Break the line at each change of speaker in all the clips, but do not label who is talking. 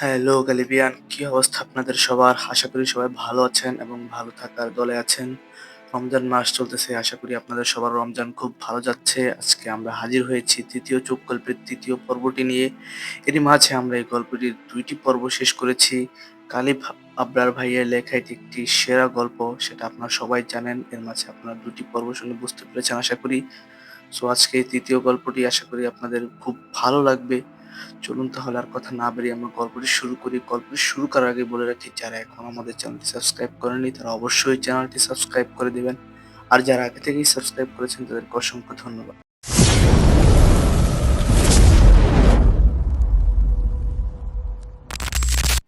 Hello গালিবিয়ান কি অবস্থা আপনাদের সবার? আশা করি সবাই ভালো আছেন এবং ভালো থাকার দলে আছেন। রমজান মাস চলতেছে, আশা করি আপনাদের সবার রমজান খুব ভালো যাচ্ছে। আজকে আমরা হাজির হয়েছি তৃতীয় চোখ গল্পের তৃতীয় পর্বটি নিয়ে। এরই মাঝে আমরা এই গল্পটির দুইটি পর্ব শেষ করেছি। কালিফ আবরার ভাইয়ের লেখা এটি একটি সেরা গল্প, সেটা আপনারা সবাই জানেন। এর মাঝে আপনারা দুটি পর্ব শুনে বুঝতে পেরেছেন, আশা করি। সো আজকে তৃতীয় গল্পটি আশা করি আপনাদের খুব ভালো লাগবে। চলুন তাহলে আর কথা না বেরিয়ে আমরা গল্পটি শুরু করি। গল্পটি শুরু করার আগে বলে রাখি, যারা এখন আমাদের চ্যানেলটি সাবস্ক্রাইব করেনি তারা অবশ্যই চ্যানেলটি সাবস্ক্রাইব করে দিবেন। আর যারা আগে থেকেই সাবস্ক্রাইব করেছেন, তাদেরকে অসংখ্য ধন্যবাদ।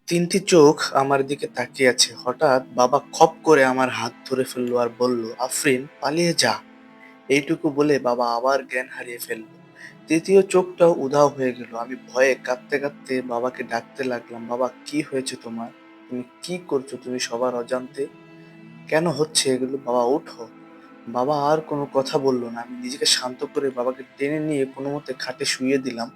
তিনটি চোখ আমার দিকে তাকিয়ে আছে। হঠাৎ বাবা খপ করে আমার হাত ধরে ফেলল আর বলল, আফরিন, পালিয়ে যা। এইটুকু বলে বাবা আবার জ্ঞান হারিয়ে ফেলল। তৃতীয় চোখটাও উধাও হয়ে গেল। আমি ভয়ে কাঁদতে কাঁদতে বাবাকে ডাকতে লাগলাম, বাবা, কি হয়েছে তোমার? তুমি কি করছ? তুমি সবার অজান্তে? কেন হচ্ছে এগুলো? বাবা, ওঠো। বাবা আর কোনো কথা বলল না। আমি নিজেকে শান্ত করে বাবাকে টেনে নিয়ে কোনো মতে খাটে শুয়ে দিলাম।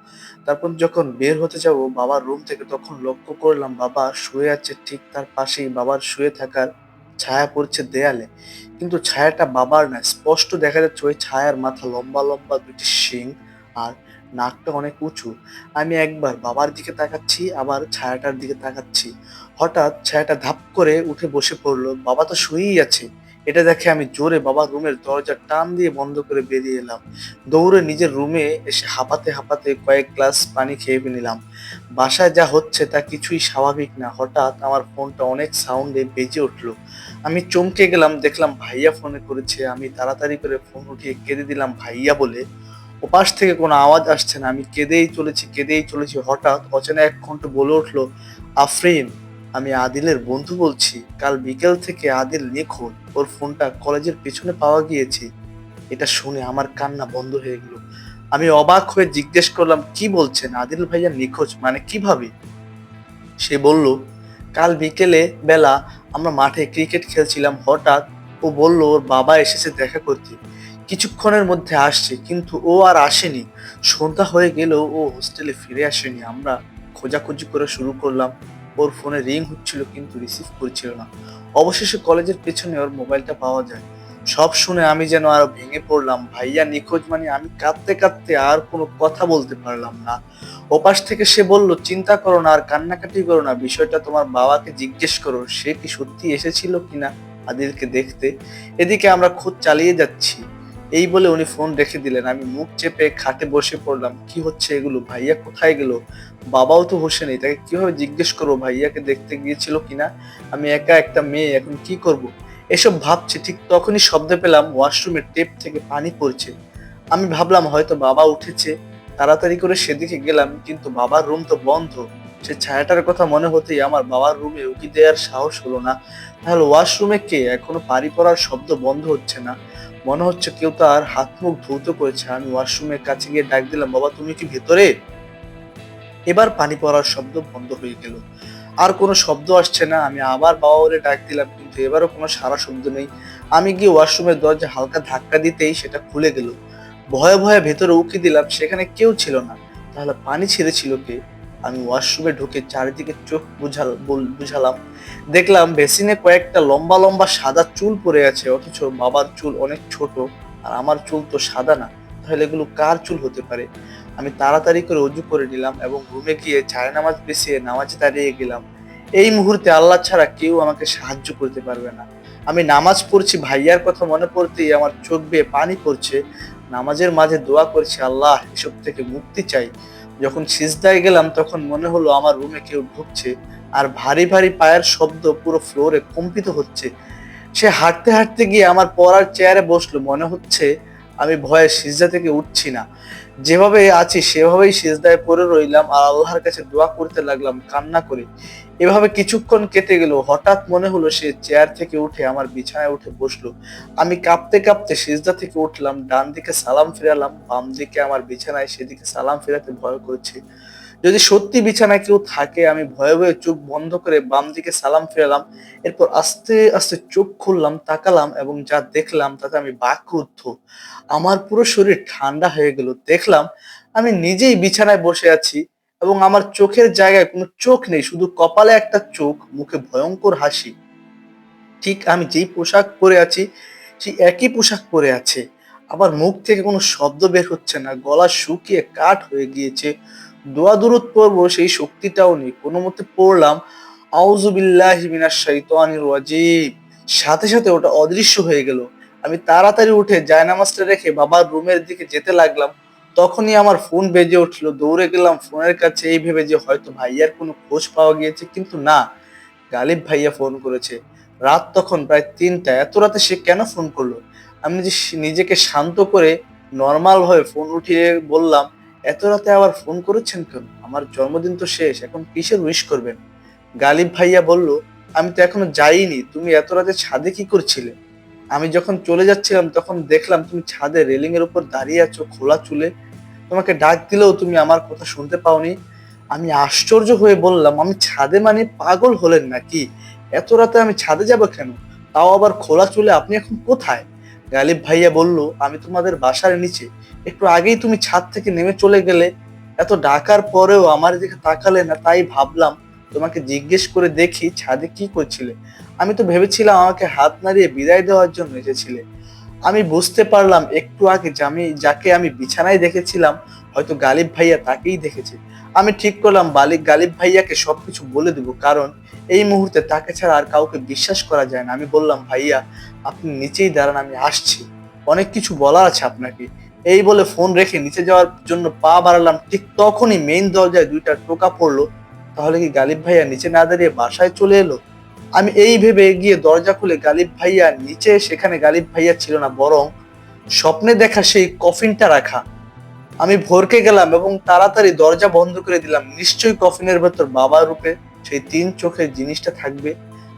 তারপর যখন বের হতে যাব বাবার রুম থেকে তখন লক্ষ্য করলাম বাবা শুয়ে আছে ঠিক তার পাশেই। বাবার শুয়ে থাকার ছায়া পড়ছে দেয়ালে। কিন্তু ছায়াটা বাবার না, স্পষ্ট দেখা যাচ্ছে ওই ছায়ার মাথা লম্বা লম্বা দুটি শিং। আর নাকটা অনেক উঁচু। আমি একবার বাবার দিকে তাকাচ্ছি, আবার ছায়াটার দিকে তাকাচ্ছি। হঠাৎ ছায়াটা ধাপ করে উঠে বসে পড়ল। বাবা তো শুয়েই আছে। এটা দেখে আমি জোরে বাবার রুমের দরজা টান দিয়ে বন্ধ করে বেরিয়ে এলাম। দৌড়ে নিজের রুমে এসে হাঁপাতে হাঁপাতে কয়েক গ্লাস পানি খেয়ে নিলাম। বাসায় যা হচ্ছে তা কিছুই স্বাভাবিক না। হঠাৎ আমার ফোনটা অনেক সাউন্ডে বেজে উঠল। আমি চমকে গেলাম, দেখলাম ভাইয়া ফোনে করেছে। আমি তাড়াতাড়ি করে ফোন উঠিয়ে কেঁদে দিলাম ভাইয়া বলে। ওপাশ থেকে কোনো আওয়াজ আসছে না। আমি কেঁদেই চলেছি কেঁদেই চলেছি। হঠাৎ অচেনা এক কণ্ঠ বলে উঠল, আফরিন, আমি আদিলের বন্ধু বলছি। কাল বিকেল থেকে আদিল নিখোঁজ। ওর ফোনটা কলেজের পেছনে পাওয়া গিয়েছে। এটা শুনে আমার কান্না বন্ধ হয়ে গেল। আমি অবাক হয়ে জিজ্ঞেস করলাম, কি বলছেন? আদিল ভাইয়া নিখোঁজ? মানে কীভাবে? সে বলল, কাল বিকেলে বেলা আমরা মাঠে ক্রিকেট খেলছিলাম। হঠাৎ ও বলল, ওর বাবা এসেছে দেখা করতে। কিছুক্ষণের মধ্যে আসছে, কিন্তু ও আর আসেনি। সন্ধ্যা হয়ে গেলেও ও হোস্টেলে ফিরে আসেনি। আমরা খোঁজাখুঁজি করে শুরু করলাম। ওর ফোনে রিং হচ্ছিল, কিন্তু রিসিভ করছিল না। অবশেষে কলেজের পেছনে ওর মোবাইলটা পাওয়া যায়। সব শুনে আমি যেন আরও ভেঙে পড়লাম। ভাইয়া, নিখোঁজ মানে আমি কাঁদতে কাঁদতে আর কোনো কথা বলতে পারলাম না। ওপাশ থেকে সে বলল, চিন্তা করো না আর কান্নাকাটি করো না। বিষয়টা তোমার বাবাকে জিজ্ঞেস করো, সে কি সত্যি এসেছিল কিনা আদিলকে দেখতে? এদিকে আমরা খোঁজ চালিয়ে যাচ্ছি। এই বলে উনি ফোন রেখে দিলেন। আমি মুখ চেপে খাটে বসে পড়লাম, কি হচ্ছে এগুলো? ভাইয়া কোথায় গেল? বাবাও তো হোসে নেই, তাকে কীভাবে জিজ্ঞেস করব? ভাইয়াকে দেখতে গিয়েছিল কিনা আমি একা একটা মেয়ে, এখন কি করব। এসব ভাবছি, ঠিক তখনই শব্দ পেলাম ওয়াশরুমের টেপ থেকে পানি পড়ছে। আমি ভাবলাম, হয়তো বাবা উঠেছে, তাড়াতাড়ি করে সেদিকে গেলাম, কিন্তু বাবার রুম তো বন্ধ। সে ছায়াটার কথা মনে হতেই আমার বাবার রুমে উকি দেওয়ার সাহস হলো না। তাহলে ওয়াশরুমে কে? এখনও পানি পড়ার শব্দ বন্ধ হচ্ছে না। মনে হচ্ছে কেউ তার হাত মুখ ধৌত করেছে। আমি ওয়াশরুমের কাছে গিয়ে ডাক দিলাম, বাবা, তুমি কি ভেতরে? এবার পানি পড়ার শব্দ বন্ধ হয়ে গেল। আর কোনো শব্দ আসছে না। আমি আবার বাবা বলে ডাক দিলাম, কিন্তু এবারও কোনো সারা শব্দ নেই। আমি গিয়ে ওয়াশরুমের দরজা হালকা ধাক্কা দিতেই সেটা খুলে গেল। ভয়ে ভয়ে ভেতরে উকি দিলাম, সেখানে কেউ ছিল না। তাহলে পানি ছেড়েছিল কে? আমি ওয়াশরুমে ঢুকে চারিদিকে চোখ বুঝাল বুঝালাম। দেখলাম বেসিনে কয়েকটা লম্বা লম্বা সাদা চুল পড়ে আছে, অথচ বাবার চুল অনেক ছোট, আর আমার চুল তো সাদা না। তাহলে এগুলো কার চুল হতে পারে? আমি তাড়াতাড়ি করে অজু করে নিলাম এবং রুমে গিয়ে ছায় নামাজ বেসিয়ে নামাজে দাঁড়িয়ে গেলাম। এই মুহূর্তে আল্লাহ ছাড়া কেউ আমাকে সাহায্য করতে পারবে না। আমি নামাজ পড়ছি, ভাইয়ার কথা মনে পড়তেই আমার চোখ বেয়ে পানি পড়ছে। নামাজের মাঝে দোয়া করছি, আল্লাহ এসব থেকে মুক্তি চাই। যখন সিজদায় গেলাম, তখন মনে হলো আমার রুমে কেউ ঢুকছে আর ভারী ভারী পায়ের শব্দ পুরো ফ্লোরে কম্পিত হচ্ছে। সে হাঁটতে হাঁটতে গিয়ে আমার পড়ার চেয়ারে বসল। মনে হচ্ছে আমি ভয়ে সিজদা থেকে উঠছি না। যেভাবে আছি, সেভাবেই সিজদায় পড়ে রইলাম আর আল্লাহর কাছে দোয়া করতে লাগলাম, কান্না করে। এভাবে কিছুক্ষণ কেটে গেল। হঠাৎ মনে হলো সে চেয়ার থেকে উঠে আমার বিছানায় উঠে বসল। আমি কাঁপতে কাঁপতে সিজদা থেকে উঠলাম ডান দিকে সালাম ফিরালাম বাম দিকে আমার বিছানায়, সেদিকে সালাম ফেরাতে ভয় করছে। যদি সত্যি বিছানায় কেউ থাকে, আমি ভয়ে ভয়ে চোখ বন্ধ করে বাম দিকে সালাম ফেরালাম, এরপর আস্তে আস্তে চোখ খুললাম, তাকালাম এবং যা দেখলাম তাতে আমি বাক্রুদ্ধ। আমার পুরো শরীর ঠান্ডা হয়ে গেল। দেখলাম আমি নিজেই বিছানায় বসে আছি এবং আমার চোখের জায়গায় কোনো চোখ নেই, শুধু কপালে একটা চোখ, মুখে ভয়ঙ্কর হাসি। ঠিক আমি যেই পোশাক পরে আছি, সেই একই পোশাক পরে আছে। আবার মুখ থেকে কোনো শব্দ বের হচ্ছে না, গলা শুকিয়ে কাঠ হয়ে গিয়েছে। দোয়া দূরত পড়ব, সেই শক্তিটাও নেই। কোনো মতে পড়লাম আউজুবিল্লাহি মিনাশ শাইতানির রাজিম। সাথে সাথে ওটা অদৃশ্য হয়ে গেল। আমি তাড়াতাড়ি উঠে জায়নামাজটা রেখে বাবার রুমের দিকে যেতে লাগলাম। তখনই আমার ফোন বেজে উঠল। দৌড়ে গেলাম ফোনের কাছে। এই ভেবে যে হয়তো ভাইয়ার কোনো খোঁজ পাওয়া গিয়েছে, কিন্তু না। গালিব ভাইয়া ফোন করেছে। রাত তখন প্রায় তিনটা। এত রাতে সে কেন ফোন করল? আমি যে নিজেকে শান্ত করে নর্মাল ভাবে ফোন উঠিয়ে বললাম এত রাতে আবার ফোন করেছেন কেন? আমার জন্মদিন তো শেষ, এখন কিসের উইশ করবেন? গালিব ভাইয়া বলল, আমি তো এখনও যাইনি, তুমি এত রাতে ছাদে কি করছিলে? আমি যখন চলে যাচ্ছিলাম, তখন দেখলাম তুমি ছাদে রেলিং এর উপর দাঁড়িয়ে আছো, খোলা চুলে। তোমাকে ডাক দিলেও তুমি আমার কথা শুনতে পাওনি। আমি আশ্চর্য হয়ে বললাম, আমি ছাদে মানে পাগল হলেন নাকি? এত রাতে আমি ছাদে যাব কেন? তাও আবার খোলা চুলে, আপনি এখন কোথায়? গালিব ভাইয়া বলল, আমি তোমাদের বাসার নিচে, একটু আগেই তুমি ছাদ থেকে নেমে চলে গেলে। এত ডাকার পরেও আমার দিকে তাকালে না, তাই ভাবলাম তোমাকে জিজ্ঞেস করে দেখি ছাদে কি করছিলে। আমি তো ভেবেছিলাম আমাকে হাত নাড়িয়ে বিদায় দেওয়ার জন্য এসেছিলে। আমি বুঝতে পারলাম একটু আগে আমি, যাকে আমি বিছানায় দেখেছিলাম, হয়তো গালিব ভাইয়া তাকেই দেখেছে। আমি ঠিক করলাম বালিক গালিব ভাইয়াকে সবকিছু বলে দেবো, কারণ এই মুহূর্তে তাকে ছাড়া আর কাউকে বিশ্বাস করা যায় না। আমি বললাম, ভাইয়া, আপনি নিচেই দাঁড়ান, আমি আসছি। অনেক কিছু বলার আছে আপনাকে। এই বলে ফোন রেখে নিচে যাওয়ার জন্য পা বাড়ালাম। ঠিক তখনই মেইন দরজায় দুইটা টোকা পড়ল। তাহলে কি গালিব ভাইয়া নিচে না দাঁড়িয়ে বাসায় চলে এলো? আমি এই ভেবে গিয়ে দরজা খুলে গালিব ভাইয়া নিচে, সেখানে গালিব ভাইয়া ছিল না, বরং স্বপ্নে দেখা সেই কফিনটা রাখা। আমি ভরকে গেলাম এবং তাড়াতাড়ি দরজা বন্ধ করে দিলাম। নিশ্চয়ই কফিনের ভেতর বাবার রূপে সেই তিন চোখের জিনিসটা থাকবে।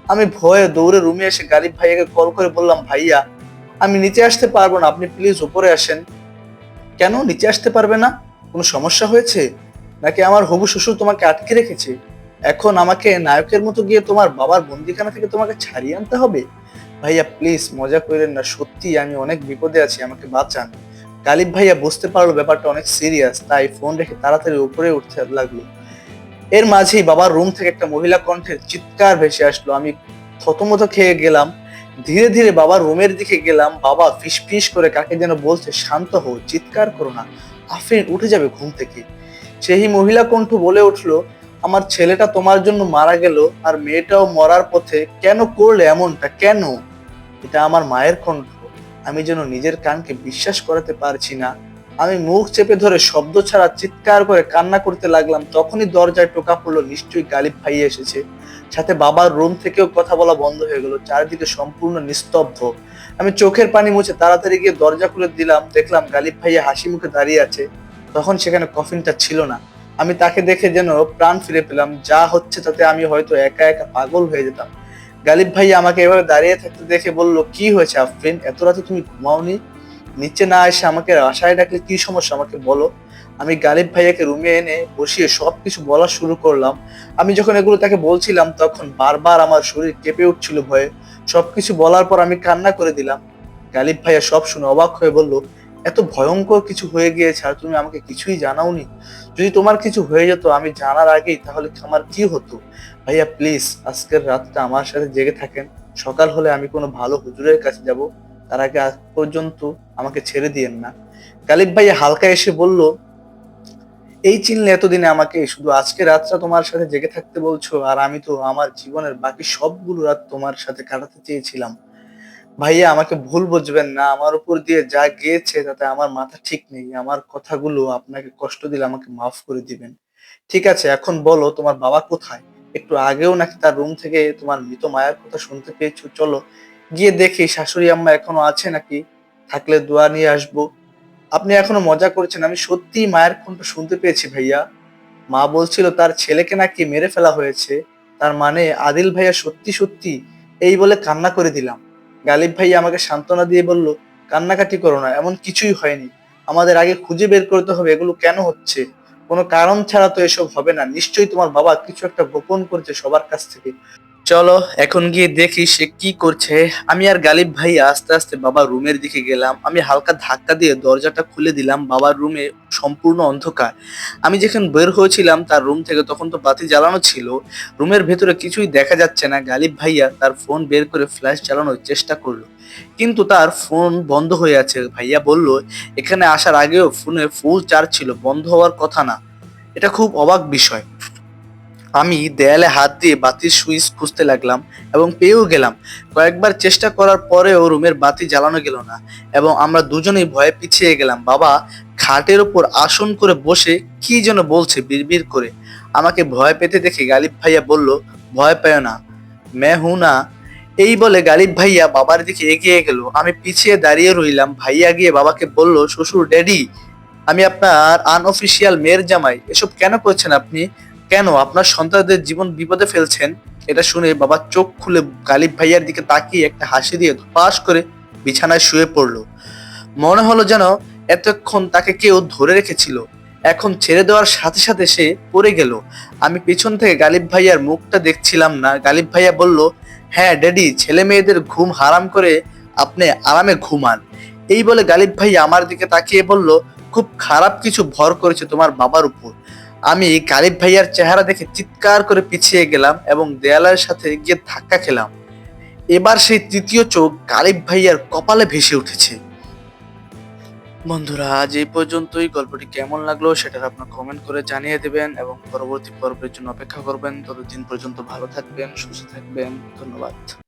আমি ভয়ে দৌড়ে রুমে এসে গারিব ভাইয়াকে কল করে বললাম, ভাইয়া, আমি নিচে আসতে পারব না, আপনি প্লিজ উপরে আসেন। কেন? নিচে আসতে পারবে না? কোনো সমস্যা হয়েছে? নাকি আমার হবু শ্বশুর তোমাকে আটকে রেখেছে? এখন আমাকে নায়কের মতো গিয়ে তোমার বাবার বন্দিখানা থেকে তোমাকে ছাড়িয়ে আনতে হবে? ভাইয়া, প্লিজ, মজা করেন না। সত্যি আমি অনেক বিপদে আছি, আমাকে বাঁচান। গালিব ভাইয়া বুঝতে পারল ব্যাপারটা অনেক সিরিয়াস তাই ফোন রেখে তাড়াতাড়ি উপরে উঠতে লাগল। এর মাঝেই বাবার রুম থেকে একটা মহিলা কণ্ঠের চিৎকার ভেসে আসলো। আমি থতমত খেয়ে গেলাম। ধীরে ধীরে বাবার রুমের দিকে গেলাম। বাবা ফিস ফিস করে কাকে যেন বলছে, শান্ত হও, চিৎকার করো না। আফরিন উঠে যাবে ঘুম থেকে। সেই মহিলা কণ্ঠ বলে উঠল, আমার ছেলেটা তোমার জন্য মারা গেল আর মেয়েটাও মরার পথে কেন করলে এমনটা? কেন? এটা আমার মায়ের কণ্ঠ। আমি যেন নিজের কানকে বিশ্বাস করাতে পারছি না। আমি মুখ চেপে ধরে শব্দ ছাড়া চিৎকার করে কান্না করতে লাগলাম, তখনই দরজায় টোকা পড়ল, নিশ্চয়ই গালিব ভাই এসেছে। সাথে বাবার রুম থেকেও কথা বলা বন্ধ হয়ে গেল, চারিদিকে সম্পূর্ণ নিস্তব্ধ। আমি চোখের পানি মুছে তাড়াতাড়ি গিয়ে দরজা খুলে দিলাম, দেখলাম গালিব ভাইয়া হাসি মুখে দাঁড়িয়ে আছে। তখন সেখানে কফিনটা ছিল না। আমি তাকে দেখে যেন প্রাণ ফিরে পেলাম, যা হচ্ছে তাতে আমি হয়তো একা একা পাগল হয়ে যেতাম। গালিব ভাই আমাকে এভাবে দাঁড়িয়ে থাকতে দেখে বলল, কি হয়েছে আফরিন? এত রাতে তুমি ঘুমাওনি? নিচে না এসে আমাকে আশায় ডাকলে কি সমস্যা আমাকে বলো? আমি গালিব ভাইয়াকে রুমে এনে বসিয়ে সবকিছু বলা শুরু করলাম। আমি যখন এগুলো তাকে বলছিলাম, তখন বারবার আমার শরীর কেঁপে উঠছিল ভয়ে। সবকিছু বলার পর আমি কান্না করে দিলাম। গালিব ভাইয়া সব শুনে অবাক হয়ে বলল এত ভয়ঙ্কর কিছু হয়ে গিয়েছে আর তুমি আমাকে কিছুই জানাওনি। যদি তোমার কিছু হয়ে যেত, আমি জানার আগেই তাহলে আমার কি হতো? ভাইয়া প্লিজ আজকের রাতটা আমার সাথে জেগে থাকেন। সকাল হলে আমি কোনো ভালো হুজুরের কাছে যাব। তার আগে আজ পর্যন্ত আমাকে ছেড়ে দিয়েন না। গালিব ভাইয়া হালকা এসে বলল, এই চিনলে এতদিনে আমাকে শুধু আজকে রাতটা তোমার সাথে জেগে থাকতে বলছো, আর আমি তো আমার জীবনের বাকি সবগুলো রাত তোমার সাথে কাটাতে চেয়েছিলাম। ভাইয়া, আমাকে ভুল বুঝবেন না। আমার উপর দিয়ে যা গিয়েছে তাতে আমার মাথা ঠিক নেই। আমার কথাগুলো আপনাকে কষ্ট দিলে আমাকে মাফ করে দিবেন। ঠিক আছে, এখন বলো তোমার বাবা কোথায়? একটু আগেও নাকি তার রুম থেকে তোমার মৃত মায়ের কথা শুনতে পেয়েছ। চলো, গিয়ে দেখি, শাশুড়ি আম্মা এখনও আছে নাকি? থাকলে দোয়া নিয়ে আসব। আপনি এখনও মজা করছেন, আমি সত্যি মায়ের কণ্ঠ শুনতে পেয়েছি ভাইয়া। মা বলছিল তার ছেলেকে নাকি মেরে ফেলা হয়েছে। তার মানে আদিল ভাইয়া সত্যি সত্যি এই বলে কান্না করে দিলাম। গালিব ভাই আমাকে সান্ত্বনা দিয়ে বলল, কান্নাকাটি করো না, এমন কিছুই হয়নি। আমাদের আগে খুঁজে বের করতে হবে, এগুলো কেন হচ্ছে? কোনো কারণ ছাড়া তো এসব হবে না। নিশ্চয়ই তোমার বাবা কিছু একটা গোপন করেছে সবার কাছ থেকে। চলো, এখন গিয়ে দেখি সে কি করছে। আমি আর গালিব ভাই আস্তে আস্তে বাবার রুমের দিকে গেলাম। আমি হালকা ধাক্কা দিয়ে দরজাটা খুলে দিলাম, বাবার রুমে সম্পূর্ণ অন্ধকার। আমি যেখানে বের হয়েছিলাম তার রুম থেকে, তখন তো বাতি জ্বালানো ছিল। রুমের ভেতরে কিছুই দেখা যাচ্ছে না। গালিব ভাইয়া তার ফোন বের করে ফ্ল্যাশ চালানোর চেষ্টা করল। কিন্তু তার ফোন বন্ধ হয়ে আছে। ভাইয়া বলল, এখানে আসার আগেও ফোনে ফুল চার্জ ছিল। বন্ধ হওয়ার কথা না। এটা খুব অবাক বিষয়। আমি দেয়ালে হাত দিয়ে বাতির সুইচ খুঁজতে লাগলাম এবং পেয়েও গেলাম। কয়েকবার চেষ্টা করার পরেও রুমের বাতি জ্বালানো গেল না এবং আমরা দুজনেই ভয়ে পিছিয়ে গেলাম। বাবা খাটের ওপর আসন করে বসে কি যেন বলছে বিড়বিড় করে। আমাকে ভয় পেতে দেখে গালিব ভাইয়া বলল, ভয় পেও না মে হু না। এই বলে গালিব ভাইয়া বাবার দিকে এগিয়ে গেল। আমি পিছিয়ে দাঁড়িয়ে রইলাম। ভাইয়া গিয়ে বাবাকে বলল, শ্বশুর, ড্যাডি, আমি আপনার আনঅফিসিয়াল মেয়ের জামাই। এসব কেন করছেন আপনি? কেন আপনার সন্তানদের জীবন বিপদে ফেলছেন? এটা শুনে বাবা চোখ খুলে গালিব ভাইয়ার দিকে তাকিয়ে একটা হাসি দিয়ে পাশ করে বিছানায় শুয়ে পড়ল। মনে হলো যেন এতক্ষণ তাকে কেউ ধরে রেখেছিল। এখন ছেড়ে দেওয়ার সাথে সাথে সে পড়ে গেল। আমি পিছন থেকে গালিব ভাইয়ার মুখটা দেখছিলাম না। গালিব ভাইয়া বলল হ্যাঁ ড্যাডি, ছেলে মেয়েদের ঘুম হারাম করে আপনি আরামে ঘুমান। এই বলে গালিব ভাইয়া আমার দিকে তাকিয়ে বলল, খুব খারাপ কিছু ভর করেছে তোমার বাবার উপর। আমি গালিব ভাইয়ার চেহারা দেখে চিৎকার করে পিছিয়ে গেলাম এবং দেয়ালের সাথে গিয়ে ধাক্কা খেলাম। এবার সেই তৃতীয় চোখ গালিব ভাইয়ার কপালে ভেসে উঠেছে। বন্ধুরা, আজ এই পর্যন্তই। গল্পটি কেমন লাগল সেটা আপনার কমেন্ট করে জানিয়ে দেবেন এবং পরবর্তী পর্বের জন্য অপেক্ষা করবেন। ততদিন পর্যন্ত ভালো থাকবেন, সুস্থ থাকবেন। ধন্যবাদ।